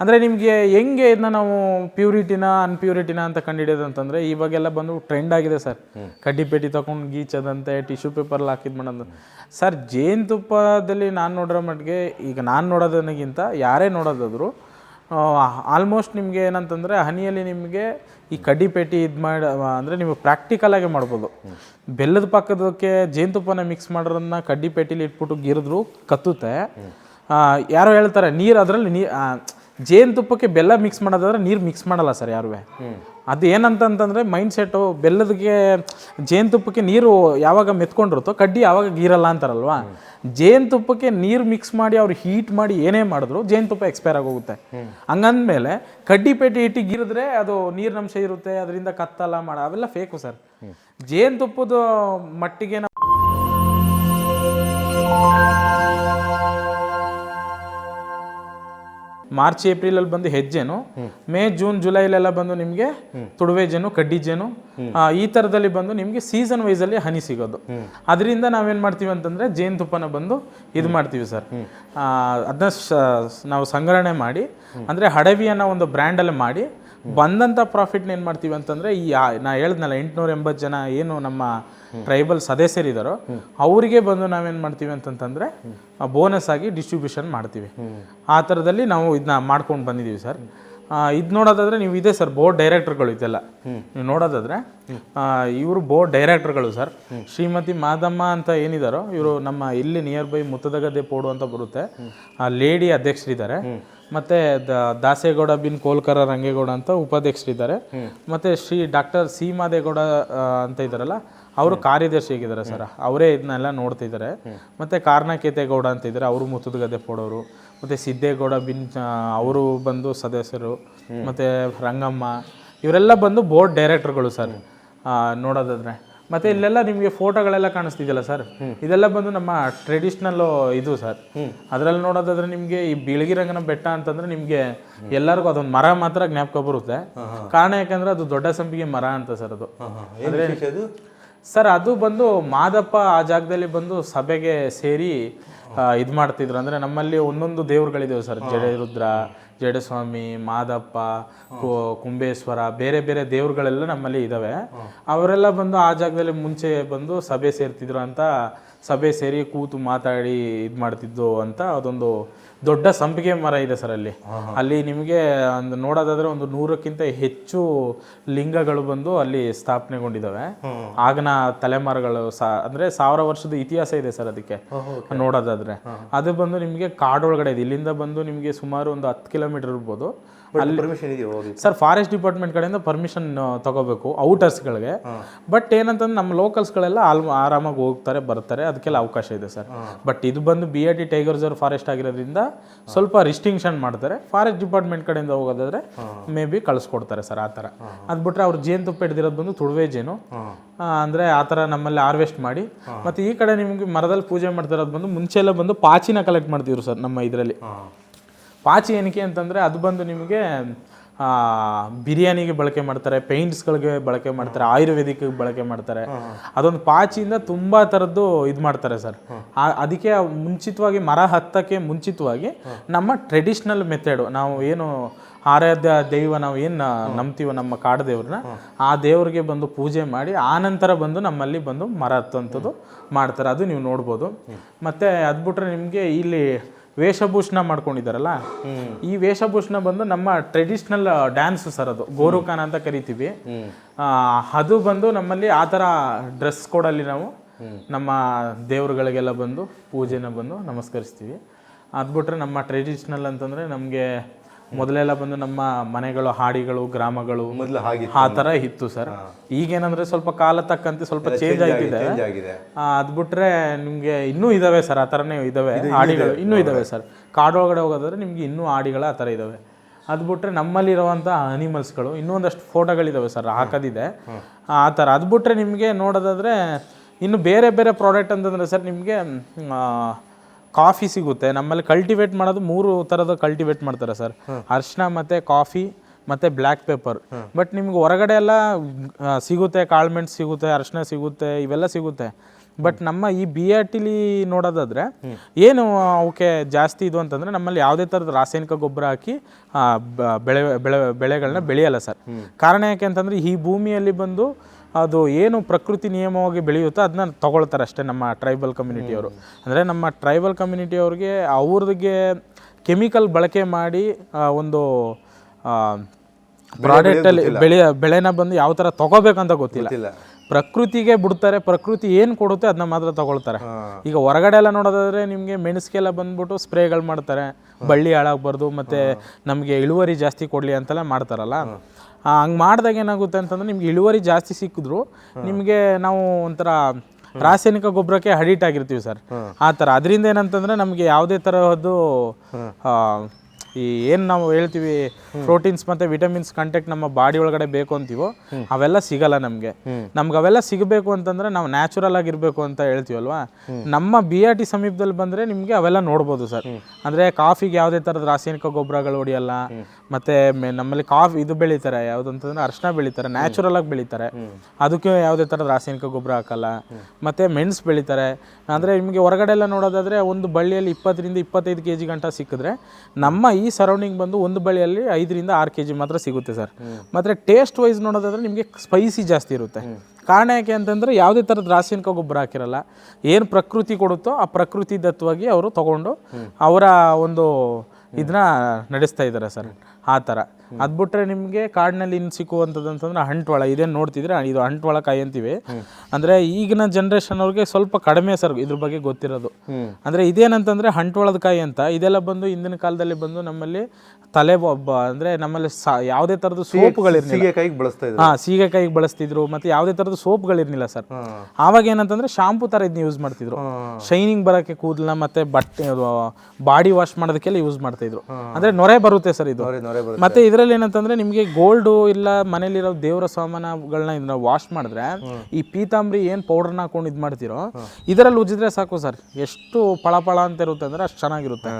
ಅಂದರೆ ನಿಮಗೆ ಹೆಂಗೆ ಇದನ್ನ ನಾವು ಪ್ಯೂರಿಟಿನ ಅನ್ಪ್ಯೂರಿಟಿನ ಅಂತ ಕಂಡುಹಿಡಿಯೋದು ಅಂತಂದರೆ ಇವಾಗೆಲ್ಲ ಬಂದು ಟ್ರೆಂಡ್ ಆಗಿದೆ ಸರ್. ಕಡ್ಡಿ ಪೇಟಿ ತೊಗೊಂಡು ಗೀಚದಂತೆ ಟಿಶ್ಯೂ ಪೇಪರ್ಲ್ಲಿ ಹಾಕಿದ್ ಮಾಡೋದು. ಸರ್ ಜೇನುತುಪ್ಪದಲ್ಲಿ ನಾನು ನೋಡಿರೋ ಮಟ್ಟಿಗೆ ಈಗ ನಾನು ನೋಡೋದನಗಿಂತ ಯಾರೇ ನೋಡೋದಾದ್ರು ಆಲ್ಮೋಸ್ಟ್ ನಿಮಗೆ ಏನಂತಂದರೆ ಹನಿಯಲ್ಲಿ ನಿಮಗೆ ಈ ಕಡ್ಡಿ ಪೇಟಿ ಇದು ಮಾಡಿ ಅಂದರೆ ನೀವು ಪ್ರಾಕ್ಟಿಕಲಾಗೆ ಮಾಡ್ಬೋದು. ಬೆಲ್ಲದ ಪಕ್ಕದಕ್ಕೆ ಜೇನುತುಪ್ಪನ ಮಿಕ್ಸ್ ಮಾಡೋದನ್ನ ಕಡ್ಡಿ ಪೇಟಿಲಿ ಇಟ್ಬಿಟ್ಟು ಗಿರಿದ್ರು ಕತ್ತುತ್ತೆ. ಯಾರೋ ಹೇಳ್ತಾರೆ ನೀರು ಅದರಲ್ಲಿ ನೀ ಜೇನುತುಪ್ಪಕ್ಕೆ ಬೆಲ್ಲ ಮಿಕ್ಸ್ ಮಾಡೋದಾದ್ರೆ ನೀರು ಮಿಕ್ಸ್ ಮಾಡಲ್ಲ ಸರ್ ಯಾರೂ ಅದು ಏನಂತಂತಂದರೆ ಮೈಂಡ್ ಸೆಟ್ಟು ಬೆಲ್ಲದಕ್ಕೆ ಜೇನುತುಪ್ಪಕ್ಕೆ ನೀರು ಯಾವಾಗ ಮೆತ್ಕೊಂಡಿರುತ್ತೋ ಕಡ್ಡಿ ಯಾವಾಗ ಗೀರಲ್ಲ ಅಂತಾರಲ್ವಾ? ಜೇನುತುಪ್ಪಕ್ಕೆ ನೀರು ಮಿಕ್ಸ್ ಮಾಡಿ ಅವ್ರು ಹೀಟ್ ಮಾಡಿ ಏನೇ ಮಾಡಿದ್ರು ಜೇನುತುಪ್ಪ ಎಕ್ಸ್ಪೈರ್ ಆಗೋಗುತ್ತೆ. ಹಂಗಂದ್ಮೇಲೆ ಕಡ್ಡಿ ಪೇಟಿ ಇಟ್ಟು ಗೀರಿದ್ರೆ ಅದು ನೀರಿನಂಶ ಇರುತ್ತೆ ಅದರಿಂದ ಕತ್ತಲ್ಲ ಮಾಡ ಅವೆಲ್ಲ ಫೇಕು ಸರ್. ಜೇನುತುಪ್ಪದ ಮಟ್ಟಿಗೆ ಮಾರ್ಚ್, ಏಪ್ರಿಲಲ್ಲಿ ಬಂದು ಹೆಜ್ಜೆನು, ಮೇ, ಜೂನ್, ಜುಲೈಲೆಲ್ಲ ಬಂದು ನಿಮಗೆ ತುಡುವೆ ಜೇನು, ಕಡ್ಡಿ ಜೇನು ಈ ತರದಲ್ಲಿ ಬಂದು ನಿಮಗೆ ಸೀಸನ್ ವೈಸಲ್ಲಿ ಹನಿ ಸಿಗೋದು. ಅದರಿಂದ ನಾವೇನ್ ಮಾಡ್ತೀವಿ ಅಂತಂದರೆ ಜೇನುತುಪ್ಪನ ಬಂದು ಇದು ಮಾಡ್ತೀವಿ ಸರ್. ಅದನ್ನ ನಾವು ಸಂಗ್ರಹಣೆ ಮಾಡಿ, ಅಂದ್ರೆ ಹಡವಿಯನ್ನ ಒಂದು ಒಂದು ಬ್ರ್ಯಾಂಡಲ್ಲಿ ಮಾಡಿ ಬಂದಂಥ ಪ್ರಾಫಿಟ್ನ ಏನು ಮಾಡ್ತೀವಿ ಅಂತಂದರೆ, ಈ ನಾ ಹೇಳ್ದ್ನಲ್ಲ, ಎಂಟುನೂರ ಎಂಬತ್ತು ಜನ ಏನು ನಮ್ಮ ಟ್ರೈಬಲ್ ಸದಸ್ಯರಿದ್ದಾರೋ ಅವರಿಗೆ ಬಂದು ನಾವೇನು ಮಾಡ್ತೀವಿ ಅಂತಂತಂದರೆ ಬೋನಸ್ ಆಗಿ ಡಿಸ್ಟ್ರಿಬ್ಯೂಷನ್ ಮಾಡ್ತೀವಿ. ಆ ಥರದಲ್ಲಿ ನಾವು ಇದನ್ನ ಮಾಡ್ಕೊಂಡು ಬಂದಿದ್ದೀವಿ ಸರ್. ಇದು ನೋಡೋದಾದ್ರೆ ನೀವು ಇದೆ ಸರ್ ಬೋರ್ಡ್ ಡೈರೆಕ್ಟರ್ಗಳು ಇದೆಲ್ಲ. ನೀವು ನೋಡೋದಾದ್ರೆ ಇವರು ಬೋರ್ಡ್ ಡೈರೆಕ್ಟರ್ಗಳು ಸರ್. ಶ್ರೀಮತಿ ಮಾದಮ್ಮ ಅಂತ ಏನಿದಾರೋ, ಇವರು ನಮ್ಮ ಇಲ್ಲಿ ನಿಯರ್ ಬೈ ಮುತ್ತದಗದ್ದೆ ಪೋಡು ಅಂತ ಬರುತ್ತೆ. ಆ ಲೇಡಿ ಅಧ್ಯಕ್ಷರಿದ್ದಾರೆ. ಮತ್ತೆ ದಾಸೇಗೌಡ ಬಿನ್ ಕೋಲ್ಕರ ರಂಗೇಗೌಡ ಅಂತ ಉಪಾಧ್ಯಕ್ಷರಿದ್ದಾರೆ. ಮತ್ತೆ ಶ್ರೀ ಡಾಕ್ಟರ್ ಸಿ ಮಾದೇಗೌಡ ಅಂತ ಇದ್ದಾರಲ್ಲ, ಅವರು ಕಾರ್ಯದರ್ಶಿ ಆಗಿದ್ದಾರೆ ಸರ್. ಅವರೇ ಇದನ್ನೆಲ್ಲ ನೋಡ್ತಿದ್ದಾರೆ. ಮತ್ತೆ ಕಾರ್ನಕೇತೇಗೌಡ ಅಂತ ಇದ್ದಾರೆ, ಅವರು ಮುತ್ತದ ಗದ್ದೆ ಪೋಡೋರು ಮತ್ತೆ ಸಿದ್ದೇಗೌಡ ಬಿನ್ ಅವರು ಬಂದು ಸದಸ್ಯರು. ಮತ್ತೆ ರಂಗಮ್ಮ, ಇವರೆಲ್ಲ ಬಂದು ಬೋರ್ಡ್ ಡೈರೆಕ್ಟರ್ಗಳು ಸರ್ ನೋಡೋದಾದ್ರೆ. ಮತ್ತೆ ಇಲ್ಲೆಲ್ಲ ನಿಮಗೆ ಫೋಟೋಗಳೆಲ್ಲ ಕಾಣಿಸ್ತಿದೆಯಲ್ಲ ಸರ್? ಇದೆಲ್ಲ ಬಂದು ನಮ್ಮ ಟ್ರೆಡಿಷ್ನಲ್ ಇದು ಸರ್. ಅದರಲ್ಲಿ ನೋಡೋದಾದ್ರೆ ನಿಮಗೆ ಈ ಬೀಳಗಿರಂಗನ ಬೆಟ್ಟ ಅಂತಂದ್ರೆ ನಿಮಗೆ ಎಲ್ಲರಿಗೂ ಅದೊಂದು ಮರ ಮಾತ್ರ ಜ್ಞಾಪಕ ಬರುತ್ತೆ. ಕಾರಣ ಯಾಕಂದ್ರೆ ಅದು ದೊಡ್ಡ ಸಂಪಿಗೆ ಮರ ಅಂತ ಸರ್ ಅದು? ಸರ್ ಅದು ಬಂದು ಮಾದಪ್ಪ ಆ ಜಾಗದಲ್ಲಿ ಬಂದು ಸಭೆಗೆ ಸೇರಿ ಇದು ಮಾಡ್ತಿದ್ರು ಅಂದ್ರೆ ನಮ್ಮಲ್ಲಿ ಒಂದೊಂದು ದೇವ್ರುಗಳಿದಾವೆ ಸರ್. ಜಡರುದ್ರ ಜಡಸ್ವಾಮಿ ಮಾದಪ್ಪ ಕುಂಬೇಶ್ವರ ಬೇರೆ ಬೇರೆ ದೇವ್ರುಗಳೆಲ್ಲ ನಮ್ಮಲ್ಲಿ ಇದ್ದಾವೆ ಅವರೆಲ್ಲ ಬಂದು ಆ ಜಾಗದಲ್ಲಿ ಮುಂಚೆ ಬಂದು ಸಭೆ ಸೇರ್ತಿದ್ರು ಅಂತ ಸಭೆ ಸೇರಿ ಕೂತು ಮಾತಾಡಿ ಇದು ಮಾಡ್ತಿದ್ದು ಅಂತ ಅದೊಂದು ದೊಡ್ಡ ಸಂಪಿಗೆ ಮರ ಇದೆ ಸರ್ ಅಲ್ಲಿ. ಅಲ್ಲಿ ನಿಮಗೆ ಒಂದು ನೋಡೋದಾದ್ರೆ ಒಂದು ನೂರಕ್ಕಿಂತ ಹೆಚ್ಚು ಲಿಂಗಗಳು ಬಂದು ಅಲ್ಲಿ ಸ್ಥಾಪನೆಗೊಂಡಿದ್ದಾವೆ ಆಗನ ತಲೆಮಾರುಗಳು ಸಾ ಅಂದ್ರೆ ಸಾವಿರ ವರ್ಷದ ಇತಿಹಾಸ ಇದೆ ಸರ್ ಅದಕ್ಕೆ. ನೋಡೋದಾದ್ರೆ. ಅದು ಬಂದು ನಿಮಗೆ ಕಾಡೊಳಗಡೆ ಇದೆ. ಇಲ್ಲಿಂದ ಬಂದು ನಿಮಗೆ ಸುಮಾರು ಒಂದು ಹತ್ತು ಕಿಲೋಮೀಟರ್ ಇರ್ಬೋದು. ಪರ್ಮಿಷನ್ ಇದೆಯಾ ಸರ್ ಫಾರೆಸ್ಟ್ ಡಿಪಾರ್ಟ್ಮೆಂಟ್ ಕಡೆಯಿಂದ ಪರ್ಮಿಷನ್ ತಗೋಬೇಕು ಔಟರ್ಸ್ಗಳಿಗೆ ಬಟ್ ಏನಂತಂದ್ರೆ ನಮ್ಮ ಲೋಕಲ್ಸ್ಗಳೆಲ್ಲ ಆಲ್ ಆರಾಮಾಗಿ ಹೋಗ್ತಾರೆ ಬರ್ತಾರೆ ಅದಕ್ಕೆಲ್ಲ ಅವಕಾಶ ಇದೆ ಸರ್ ಬಟ್ ಇದು ಬಂದು B R T tiger reserve forest ಆಗಿರೋದ್ರಿಂದ ಸ್ವಲ್ಪ ರಿಸ್ಟಿಂಕ್ಷನ್ ಮಾಡ್ತಾರೆ. ಫಾರೆಸ್ಟ್ ಡಿಪಾರ್ಟ್ಮೆಂಟ್ ಕಡೆಯಿಂದ ಹೋಗೋದಾದ್ರೆ ಮೇ ಬಿ ಕಳಿಸ್ಕೊಡ್ತಾರೆ ಸರ್ ಆ ಥರ. ಅದು ಬಿಟ್ರೆ ಅವ್ರು ಜೇನುತುಪ್ಪ ಹಿಡ್ದಿರೋದು ಬಂದು ತುಡುವೆ ಜೇನು. ಅಂದ್ರೆ ಆ ಥರ ನಮ್ಮಲ್ಲಿ ಹಾರ್ವೆಸ್ಟ್ ಮಾಡಿ. ಮತ್ತೆ ಈ ಕಡೆ ನಿಮಗೆ ಮರದಲ್ಲಿ ಪೂಜೆ ಮಾಡ್ತಿರೋದು ಬಂದು ಮುಂಚೆ ಎಲ್ಲ ಬಂದು ಪಾಚಿನ ಕಲೆಕ್ಟ್ ಮಾಡ್ತಿದ್ರು ಸರ್ ನಮ್ಮ ಇದರಲ್ಲಿ. ಪಾಚಿ ಏನಕ್ಕೆ ಅಂತಂದರೆ ಅದು ಬಂದು ನಿಮಗೆ ಬಿರಿಯಾನಿಗೆ ಬಳಕೆ ಮಾಡ್ತಾರೆ ಪೇಂಟ್ಸ್ಗಳಿಗೆ ಬಳಕೆ ಮಾಡ್ತಾರೆ ಆಯುರ್ವೇದಿಕ್ ಬಳಕೆ ಮಾಡ್ತಾರೆ. ಅದೊಂದು ಪಾಚಿಯಿಂದ ತುಂಬ ಥರದ್ದು ಇದು ಮಾಡ್ತಾರೆ ಸರ್. ಅದಕ್ಕೆ ಮುಂಚಿತವಾಗಿ ಮರ ಹತ್ತಕ್ಕೆ ಮುಂಚಿತವಾಗಿ ನಮ್ಮ ಟ್ರೆಡಿಷ್ನಲ್ ಮೆಥಡು ನಾವು ಏನು ಆರಾಧ್ಯ ದೈವ ನಾವು ಏನು ನಂಬ್ತೀವೋ ನಮ್ಮ ಕಾಡು ದೇವ್ರನ್ನ ಆ ದೇವ್ರಿಗೆ ಬಂದು ಪೂಜೆ ಮಾಡಿ ಆನಂತರ ಬಂದು ನಮ್ಮಲ್ಲಿ ಬಂದು ಮರ ಹತ್ತುವಂಥದ್ದು ಮಾಡ್ತಾರೆ. ಅದು ನೀವು ನೋಡ್ಬೋದು. ಮತ್ತು ಅದು ಬಿಟ್ರೆ ನಿಮಗೆ ಇಲ್ಲಿ ವೇಷಭೂಷಣ ಮಾಡ್ಕೊಂಡಿದ್ದಾರಲ್ಲ? ಈ ವೇಷಭೂಷಣ ಬಂದು ನಮ್ಮ ಟ್ರೆಡಿಷ್ನಲ್ ಡ್ಯಾನ್ಸ್ ಸರ್ ಅದು. ಗೋರುಖಾನ ಅಂತ ಕರಿತೀವಿ. ಅದು ಬಂದು ನಮ್ಮಲ್ಲಿ ಆ ಥರ ಡ್ರೆಸ್ ಕೋಡಲ್ಲಿ ನಾವು ನಮ್ಮ ದೇವರುಗಳಿಗೆಲ್ಲ ಬಂದು ಪೂಜೆನ ಬಂದು ನಮಸ್ಕರಿಸ್ತೀವಿ. ಅದು ಬಿಟ್ರೆ ನಮ್ಮ ಟ್ರೆಡಿಷ್ನಲ್ ಅಂತಂದರೆ ನಮಗೆ ಮೊದಲೆಲ್ಲ ಬಂದು ನಮ್ಮ ಮನೆಗಳು ಹಾಡಿಗಳು ಗ್ರಾಮಗಳು ಮೊದಲು ಹಾಗೆ ಆ ಥರ ಇತ್ತು ಸರ್. ಈಗೇನಂದ್ರೆ ಸ್ವಲ್ಪ ಕಾಲ ತಕ್ಕಂತೆ ಸ್ವಲ್ಪ ಚೇಂಜ್ ಆಗಿದೆ ಅದ್ ಬಿಟ್ರೆ ನಿಮಗೆ ಇನ್ನೂ ಇದಾವೆ ಸರ್ ಆ ಥರನೇ ಇದಾವೆ ಹಾಡಿಗಳು. ಇನ್ನೂ ಇದಾವೆ ಸರ್. ಕಾಡೊಳಗಡೆ ಹೋಗೋದಾದ್ರೆ ನಿಮ್ಗೆ ಇನ್ನೂ ಹಾಡಿಗಳು ಆ ಥರ ಇದಾವೆ. ಅದು ಬಿಟ್ರೆ ನಮ್ಮಲ್ಲಿರುವಂಥ ಅನಿಮಲ್ಸ್ಗಳು ಇನ್ನೊಂದಷ್ಟು ಫೋಟೋಗಳಿದಾವೆ ಸರ್ ಹಾಕೋದಿದೆ. ಆ ಥರ. ಅದು ಬಿಟ್ರೆ ನಿಮಗೆ ನೋಡೋದಾದ್ರೆ ಇನ್ನು ಬೇರೆ ಬೇರೆ ಪ್ರಾಡಕ್ಟ್ ಅಂತಂದ್ರೆ ಸರ್ ನಿಮಗೆ ಕಾಫಿ ಸಿಗುತ್ತೆ. ನಮ್ಮಲ್ಲಿ ಕಲ್ಟಿವೇಟ್ ಮಾಡೋದು ಮೂರು ಥರದ ಕಲ್ಟಿವೇಟ್ ಮಾಡ್ತಾರೆ ಸರ್. ಅರಿಶಿನ ಮತ್ತು ಕಾಫಿ ಮತ್ತು ಬ್ಲ್ಯಾಕ್ ಪೇಪರ್ ಬಟ್ ನಿಮ್ಗೆ ಹೊರಗಡೆ ಎಲ್ಲ ಸಿಗುತ್ತೆ ಕಾಳ್ಮೆಂಟ್ ಸಿಗುತ್ತೆ ಅರಿಶಿನ ಸಿಗುತ್ತೆ ಇವೆಲ್ಲ ಸಿಗುತ್ತೆ. ಬಟ್ ನಮ್ಮ ಈ ಬಿ ಆರ್ ಟಿಲಿ ನೋಡೋದಾದ್ರೆ ಏನು ಅವಕ್ಕೆ ಜಾಸ್ತಿ ಇದು ಅಂತಂದ್ರೆ ನಮ್ಮಲ್ಲಿ ಯಾವುದೇ ಥರದ ರಾಸಾಯನಿಕ ಗೊಬ್ಬರ ಹಾಕಿ ಬೆಳೆ ಬೆಳೆ ಬೆಳೆಗಳನ್ನ ಬೆಳೆಯಲ್ಲ ಸರ್. ಕಾರಣ ಯಾಕೆ ಅಂತಂದ್ರೆ ಈ ಭೂಮಿಯಲ್ಲಿ ಬಂದು ಅದು ಏನು ಪ್ರಕೃತಿ ನಿಯಮವಾಗಿ ಬೆಳೆಯುತ್ತೋ ಅದನ್ನ ತಗೊಳ್ತಾರೆ ಅಷ್ಟೇ ನಮ್ಮ ಟ್ರೈಬಲ್ ಕಮ್ಯುನಿಟಿಯವರು ಅಂದರೆ ನಮ್ಮ ಟ್ರೈಬಲ್ ಕಮ್ಯುನಿಟಿಯವ್ರಿಗೆ ಅವ್ರಿಗೆ ಕೆಮಿಕಲ್ ಬಳಕೆ ಮಾಡಿ ಒಂದು ಪ್ರಾಡಕ್ಟಲ್ಲಿ ಬೆಳೆಯ ಬೆಳೆನ ಬಂದು ಯಾವ ಥರ ತಗೋಬೇಕಂತ ಗೊತ್ತಿಲ್ಲ. ಪ್ರಕೃತಿಗೆ ಬಿಡ್ತಾರೆ ಪ್ರಕೃತಿ ಏನು ಕೊಡುತ್ತೆ ಅದನ್ನ ಮಾತ್ರ ತಗೊಳ್ತಾರೆ. ಈಗ ಹೊರಗಡೆ ಎಲ್ಲ ನೋಡೋದಾದ್ರೆ ನಿಮಗೆ ಮೆಣಸಿಗೆಲ್ಲ ಬಂದ್ಬಿಟ್ಟು ಸ್ಪ್ರೇಗಳು ಮಾಡ್ತಾರೆ. ಬಳ್ಳಿ ಹಾಳಾಗಬಾರ್ದು ಮತ್ತು ನಮಗೆ ಇಳುವರಿ ಜಾಸ್ತಿ ಕೊಡಲಿ ಅಂತೆಲ್ಲ ಮಾಡ್ತಾರಲ್ಲ. ಹಂಗೆ ಮಾಡಿದಾಗ ಏನಾಗುತ್ತೆ ಅಂತಂದ್ರೆ ನಿಮ್ಗೆ ಇಳುವರಿ ಜಾಸ್ತಿ ಸಿಕ್ಕಿದ್ರು ನಿಮಗೆ ನಾವು ಒಂಥರ ರಾಸಾಯನಿಕ ಗೊಬ್ಬರಕ್ಕೆ ಅಡಿಟ್ ಆಗಿರ್ತೀವಿ ಸರ್. ಆ ಥರ. ಅದರಿಂದ ಏನಂತಂದ್ರೆ ನಮಗೆ ಯಾವುದೇ ತರಹದ್ದು ಈ ಏನು ನಾವು ಹೇಳ್ತೀವಿ ಪ್ರೋಟೀನ್ಸ್ ಮತ್ತು ವಿಟಮಿನ್ಸ್ ಕಂಟೆಕ್ಟ್ ನಮ್ಮ ಬಾಡಿ ಒಳಗಡೆ ಬೇಕು ಅಂತೀವೋ, ಅವೆಲ್ಲ ಸಿಗಲ್ಲ ನಮಗೆ. ನಮ್ಗೆ ಅವೆಲ್ಲ ಸಿಗಬೇಕು ಅಂತಂದ್ರೆ ನಾವು ನ್ಯಾಚುರಲ್ ಆಗಿರಬೇಕು ಅಂತ ಹೇಳ್ತೀವಲ್ವಾ? ನಮ್ಮ ಬಿ ಆರ್ ಟಿ ಸಮೀಪದಲ್ಲಿ ಬಂದರೆ ನಿಮಗೆ ಅವೆಲ್ಲ ನೋಡ್ಬೋದು ಸರ್. ಅಂದರೆ ಕಾಫಿಗೆ ಯಾವುದೇ ಥರದ ರಾಸಾಯನಿಕ ಗೊಬ್ಬರಗಳು ಹೊಡಿಯಲ್ಲ, ಮತ್ತು ನಮ್ಮಲ್ಲಿ ಕಾಫಿ ಇದು ಬೆಳೀತಾರೆ, ಯಾವುದು ಅಂತಂದ್ರೆ ಅರ್ಶಿನ ಬೆಳೀತಾರೆ ನ್ಯಾಚುರಲ್ ಆಗಿ ಬೆಳೀತಾರೆ. ಅದಕ್ಕೆ ಯಾವುದೇ ಥರದ ರಾಸಾಯನಿಕ ಗೊಬ್ಬರ ಹಾಕಲ್ಲ. ಮತ್ತು ಮೆಣಸು ಬೆಳೀತಾರೆ. ಅಂದರೆ ನಿಮಗೆ ಹೊರಗಡೆ ಎಲ್ಲ ನೋಡೋದಾದರೆ ಒಂದು ಬಳ್ಳಿಯಲ್ಲಿ ಇಪ್ಪತ್ತರಿಂದ ಇಪ್ಪತ್ತೈದು ಕೆ ಜಿ ಗಂಟ ಸಿಕ್ಕಿದ್ರೆ ನಮ್ಮ ಈ ಸರೌಂಡಿಂಗ್ ಬಂದು ಒಂದು ಬಳ್ಳಿಯಲ್ಲಿ ಐದರಿಂದ ಆರು ಕೆ ಜಿ ಮಾತ್ರ ಸಿಗುತ್ತೆ ಸರ್. ಮತ್ತು ಟೇಸ್ಟ್ ವೈಸ್ ನೋಡೋದಾದ್ರೆ ನಿಮಗೆ ಸ್ಪೈಸಿ ಜಾಸ್ತಿ ಇರುತ್ತೆ. ಕಾರಣ ಯಾಕೆ ಅಂತಂದರೆ ಯಾವುದೇ ಥರದ ರಾಸಾಯನಿಕ ಗೊಬ್ಬರ ಹಾಕಿರಲ್ಲ ಏನು ಪ್ರಕೃತಿ ಕೊಡುತ್ತೋ ಆ ಪ್ರಕೃತಿ ದತ್ತವಾಗಿ ಅವರು ತಗೊಂಡು ಅವರ ಒಂದು ಇದನ್ನ ನಡೆಸ್ತಾ ಇದ್ದಾರೆ ಸರ್. ಆ ಥರ ಅದು ಬಿಟ್ರೆ ನಿಮಗೆ ಕಾಡಿನಲ್ಲಿ ಇನ್ನು ಸಿಕ್ಕುವಂಥದ್ದು ಅಂತಂದ್ರೆ ಅಂಟ್ವಾಳ ಇದೇನು ನೋಡ್ತಿದ್ರೆ ಇದು ಅಂಟ್ವಾಳ ಕಾಯಿ ಅಂತೀವಿ. ಅಂದರೆ ಈಗಿನ ಜನ್ರೇಷನ್ ಅವ್ರಿಗೆ ಸ್ವಲ್ಪ ಕಡಿಮೆ ಸರ್ ಇದ್ರ ಬಗ್ಗೆ ಗೊತ್ತಿರೋದು. ಅಂದರೆ ಇದೇನಂತಂದ್ರೆ ಅಂಟ್ವಾಳದ ಕಾಯಿ ಅಂತ. ಇದೆಲ್ಲ ಬಂದು ಹಿಂದಿನ ಕಾಲದಲ್ಲಿ ಬಂದು ನಮ್ಮಲ್ಲಿ ತಲೆ ಒಬ್ಬ ಅಂದರೆ ನಮ್ಮಲ್ಲಿ ಯಾವುದೇ ಯಾವುದೇ ಥರದ ಸೋಪುಗಳಿರ್ಲಿಲ್ಲ. ಸೀಗೆಕಾಯಿಗೆ ಬಳಸ್ತಾ ಇದ್ರು. ಹಾಂ ಸೀಗೆಕಾಯಿಗೆ ಬಳಸ್ತಿದ್ರು ಮತ್ತೆ ಯಾವುದೇ ಥರದ ಸೋಪ್ಗಳಿರ್ಲಿಲ್ಲ ಸರ್. ಆವಾಗ ಏನಂತಂದ್ರೆ ಶಾಂಪು ತರ ಇದನ್ನ ಯೂಸ್ ಮಾಡ್ತಿದ್ರು. ಶೈನಿಂಗ್ ಬರಕ್ಕೆ ಕೂದಲನ್ನ ಮತ್ತೆ ಬಟ್ಟೆ ಬಾಡಿ ವಾಶ್ ಮಾಡೋದಕ್ಕೆಲ್ಲ ಯೂಸ್ ಮಾಡ್ತಿದ್ರು. ಅಂದ್ರೆ ನೊರೆ ಬರುತ್ತೆ ಸರ್ ಇದು. ಮತ್ತೆ ಇದರಲ್ಲಿ ಏನಂತಂದ್ರೆ ನಿಮಗೆ ಗೋಲ್ಡು ಇಲ್ಲ ಮನೇಲಿರೋ ದೇವರ ಸಾಮಾನುಗಳನ್ನ ಇದನ್ನ ವಾಶ್ ಮಾಡಿದ್ರೆ ಈ ಪೀತಾಂಬರಿ ಏನ್ ಪೌಡರ್ನ ಹಾಕೊಂಡು ಇದು ಮಾಡ್ತಿರೋ ಇದರಲ್ಲಿ ಉಜ್ಜಿದ್ರೆ ಸಾಕು ಸರ್. ಎಷ್ಟು ಪಳಪಳ ಅಂತ ಇರುತ್ತೆ ಅಂದ್ರೆ ಅಷ್ಟು ಚೆನ್ನಾಗಿರುತ್ತೆ.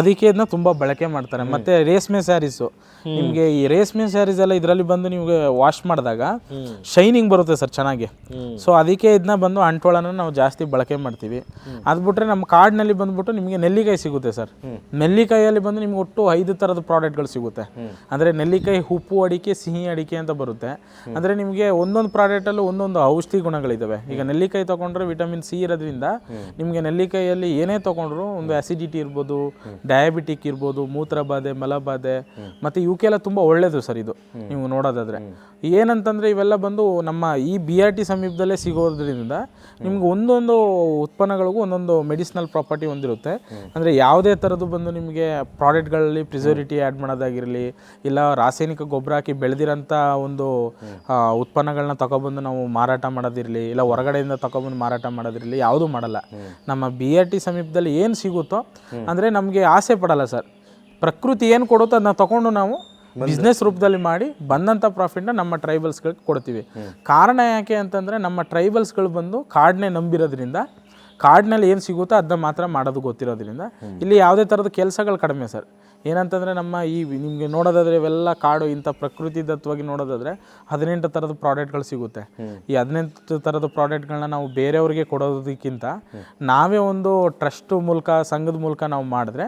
ಅದಕ್ಕೆ ಇದನ್ನ ತುಂಬಾ ಬಳಕೆ ಮಾಡ್ತಾರೆ. ಮತ್ತೆ ರೇಷ್ಮೆ ಸ್ಯಾರೀಸು. ನಿಮಗೆ ಈ ರೇಷ್ಮೆ ಸ್ಯಾರೀಸ್ ಎಲ್ಲ ಇದರಲ್ಲಿ ಬಂದು ನಿಮಗೆ ವಾಶ್ ಮಾಡಿದಾಗ ಶೈನಿಂಗ್ ಬರುತ್ತೆ ಸರ್ ಚೆನ್ನಾಗಿ. ಸೊ ಅದಕ್ಕೆ ಇದನ್ನ ಬಂದು ಅಂಟ್ವಾಳನ ನಾವು ಜಾಸ್ತಿ ಬಳಕೆ ಮಾಡ್ತೀವಿ. ಅದು ಬಿಟ್ರೆ ನಮ್ಮ ಕಾರ್ಡ್ನಲ್ಲಿ ಬಂದ್ಬಿಟ್ಟು ನಿಮಗೆ ನೆಲ್ಲಿಕಾಯಿ ಸಿಗುತ್ತೆ ಸರ್. ನೆಲ್ಲಿಕಾಯಲ್ಲಿ ಬಂದು ನಿಮ್ಗೆ ಒಟ್ಟು ಐದು ಥರದ ಪ್ರಾಡಕ್ಟ್ಗಳು ಸಿಗುತ್ತೆ. ಅಂದರೆ ನೆಲ್ಲಿಕಾಯಿ ಉಪ್ಪು ಅಡಿಕೆ, ಸಿಹಿ ಅಡಿಕೆ ಅಂತ ಬರುತ್ತೆ. ಅಂದರೆ ನಿಮಗೆ ಒಂದೊಂದು ಪ್ರಾಡಕ್ಟಲ್ಲೂ ಒಂದೊಂದು ಔಷಧಿ ಗುಣಗಳಿದ್ದಾವೆ ಈಗ ನೆಲ್ಲಿಕಾಯಿ ತೊಗೊಂಡ್ರೆ ವಿಟಮಿನ್ ಸಿ ಇರೋದ್ರಿಂದ ನಿಮಗೆ ನೆಲ್ಲಿಕಾಯಿಯಲ್ಲಿ ಏನೇ ತೊಗೊಂಡ್ರು ಒಂದು ಆಸಿಡಿಟಿ ಇರ್ಬೋದು ಡಯಾಬಿಟಿಕ್ ಇರ್ಬೋದು ಮೂತ್ರಬಾಧೆ ಮಲಬಾಧೆ ಮತ್ತು ಎಲ್ಲ ತುಂಬ ಒಳ್ಳೆಯದು ಸರ್ ಇದು. ನೀವು ನೋಡೋದಾದ್ರೆ. ಏನಂತಂದರೆ ಇವೆಲ್ಲ ಬಂದು ನಮ್ಮ ಈ ಬಿ ಆರ್ ಟಿ ಸಮೀಪದಲ್ಲೇ ಸಿಗೋದ್ರಿಂದ ನಿಮ್ಗೆ ಒಂದೊಂದು ಉತ್ಪನ್ನಗಳಿಗೂ ಒಂದೊಂದು ಮೆಡಿಸಿನಲ್ ಪ್ರಾಪರ್ಟಿ ಹೊಂದಿರುತ್ತೆ ಅಂದರೆ ಯಾವುದೇ ಥರದ್ದು ಬಂದು ನಿಮಗೆ ಪ್ರಾಡಕ್ಟ್ಗಳಲ್ಲಿ ಪ್ರಿಸರ್ವಿಟಿ ಆ್ಯಡ್ ಮಾಡೋದಾಗಿರಲಿ, ಇಲ್ಲ ರಾಸಾಯನಿಕ ಗೊಬ್ಬರ ಹಾಕಿ ಬೆಳೆದಿರೋಂಥ ಒಂದು ಉತ್ಪನ್ನಗಳನ್ನ ತಗೊಬಂದು ನಾವು ಮಾರಾಟ ಮಾಡೋದಿರಲಿ, ಇಲ್ಲ ಹೊರಗಡೆಯಿಂದ ತಗೊಬಂದು ಮಾರಾಟ ಮಾಡೋದಿರಲಿ, ಯಾವುದೂ ಮಾಡಲ್ಲ. ನಮ್ಮ ಬಿ ಆರ್ ಟಿ ಸಮೀಪದಲ್ಲಿ ಏನು ಸಿಗುತ್ತೋ, ಅಂದರೆ ನಮಗೆ ಆಸೆ ಪಡಲ್ಲ ಸರ್. ಪ್ರಕೃತಿ ಏನು ಕೊಡುತ್ತೋ ಅದನ್ನ ತಗೊಂಡು ನಾವು ಬಿಸ್ನೆಸ್ ರೂಪದಲ್ಲಿ ಮಾಡಿ ಬಂದಂಥ ಪ್ರಾಫಿಟ್ನ ನಮ್ಮ ಟ್ರೈಬಲ್ಸ್ಗಳಿಗೆ ಕೊಡ್ತೀವಿ. ಕಾರಣ ಯಾಕೆ ಅಂತಂದರೆ ನಮ್ಮ ಟ್ರೈಬಲ್ಸ್ಗಳು ಬಂದು ಕಾಡನ್ನೇ ನಂಬಿರೋದ್ರಿಂದ ಕಾಡಿನಲ್ಲಿ ಏನು ಸಿಗುತ್ತೋ ಅದನ್ನ ಮಾತ್ರ ಮಾಡೋದು ಗೊತ್ತಿರೋದ್ರಿಂದ. ಇಲ್ಲಿ ಯಾವುದೇ ಥರದ ಕೆಲಸಗಳು ಕಡಿಮೆ ಸರ್. ಏನಂತಂದರೆ ನಮ್ಮ ಈ ನಿಮಗೆ ನೋಡೋದಾದರೆ ಇವೆಲ್ಲ ಕಾಡು, ಇಂಥ ಪ್ರಕೃತಿ ದತ್ತವಾಗಿ ನೋಡೋದಾದರೆ ಹದಿನೆಂಟು ಥರದ ಪ್ರಾಡಕ್ಟ್ಗಳು ಸಿಗುತ್ತೆ. ಈ ಹದಿನೆಂಟು ಥರದ ಪ್ರಾಡಕ್ಟ್ಗಳನ್ನ ನಾವು ಬೇರೆಯವ್ರಿಗೆ ಕೊಡೋದಕ್ಕಿಂತ ನಾವೇ ಒಂದು ಟ್ರಸ್ಟ್ ಮೂಲಕ, ಸಂಘದ ಮೂಲಕ ನಾವು ಮಾಡಿದ್ರೆ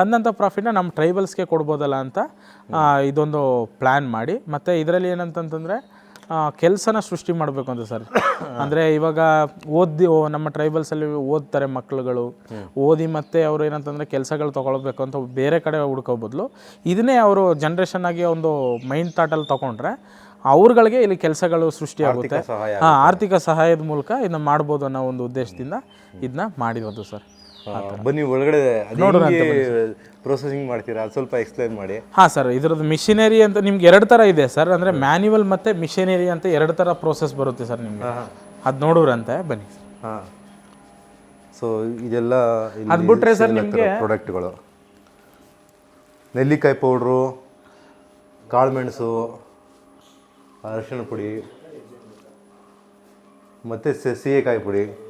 ಬಂದಂಥ ಪ್ರಾಫಿಟ್ನ ನಮ್ಮ ಟ್ರೈಬಲ್ಸ್ಗೆ ಕೊಡ್ಬೋದಲ್ಲ ಅಂತ ಇದೊಂದು ಪ್ಲ್ಯಾನ್ ಮಾಡಿ. ಮತ್ತು ಇದರಲ್ಲಿ ಏನಂತಂತಂದರೆ ಕೆಲಸನ ಸೃಷ್ಟಿ ಮಾಡಬೇಕು ಅಂತ ಸರ್. ಅಂದರೆ ಇವಾಗ ಓದಿ ನಮ್ಮ ಟ್ರೈಬಲ್ಸಲ್ಲಿ ಓದ್ತಾರೆ ಮಕ್ಕಳುಗಳು ಓದಿ ಮತ್ತೆ ಅವರು ಏನಂತಂದರೆ ಕೆಲಸಗಳು ತೊಗೊಳ್ಬೇಕು ಅಂತ ಬೇರೆ ಕಡೆ ಹುಡ್ಕೋ ಬದಲು. ಇದನ್ನೇ ಅವರು ಜನ್ರೇಷನ್ ಆಗಿ ಒಂದು ಮೈಂಡ್ ಥಾಟಲ್ಲಿ ತೊಗೊಂಡ್ರೆ ಅವ್ರಗಳಿಗೆ ಇಲ್ಲಿ ಕೆಲಸಗಳು ಸೃಷ್ಟಿಯಾಗುತ್ತೆ ಹಾಂ ಆರ್ಥಿಕ ಸಹಾಯದ ಮೂಲಕ ಇದನ್ನ ಮಾಡ್ಬೋದು ಅನ್ನೋ ಒಂದು ಉದ್ದೇಶದಿಂದ ಇದನ್ನ ಮಾಡಿರೋದು ಸರ್. ಬನ್ನಿ ಒಳಗಡೆ ಪ್ರೊಸೆಸಿಂಗ್ ಮಾಡ್ತೀರಾ? ಅದು ಸ್ವಲ್ಪ ಎಕ್ಸ್ಪ್ಲೈನ್ ಮಾಡಿ. ಹಾಂ ಸರ್ ಇದ್ರದ್ದು ಮಿಷಿನರಿ ಅಂತ ನಿಮ್ಗೆ ಎರಡು ಥರ ಇದೆ ಸರ್. ಅಂದರೆ ಮ್ಯಾನ್ಯುವಲ್ ಮತ್ತು ಮಿಷಿನರಿ ಅಂತ ಎರಡು ಥರ ಪ್ರೋಸೆಸ್ ಬರುತ್ತೆ ಸರ್ ನಿಮಗೆ. ಅದು ನೋಡೋರಂತೆ ಬನ್ನಿ ಹಾಂ. ಸೊ ಇದೆಲ್ಲ ಅದ್ ಬಿಟ್ರೆ ಸರ್ ನಿಮ್ಗೆ- ಪ್ರಾಡಕ್ಟ್ಗಳು ನೆಲ್ಲಿಕಾಯಿ ಪೌಡ್ರು ಕಾಳುಮೆಣಸು ಅರಶಿನ ಪುಡಿ ಮತ್ತೆ ಸೀಗೆಕಾಯಿ ಪುಡಿ.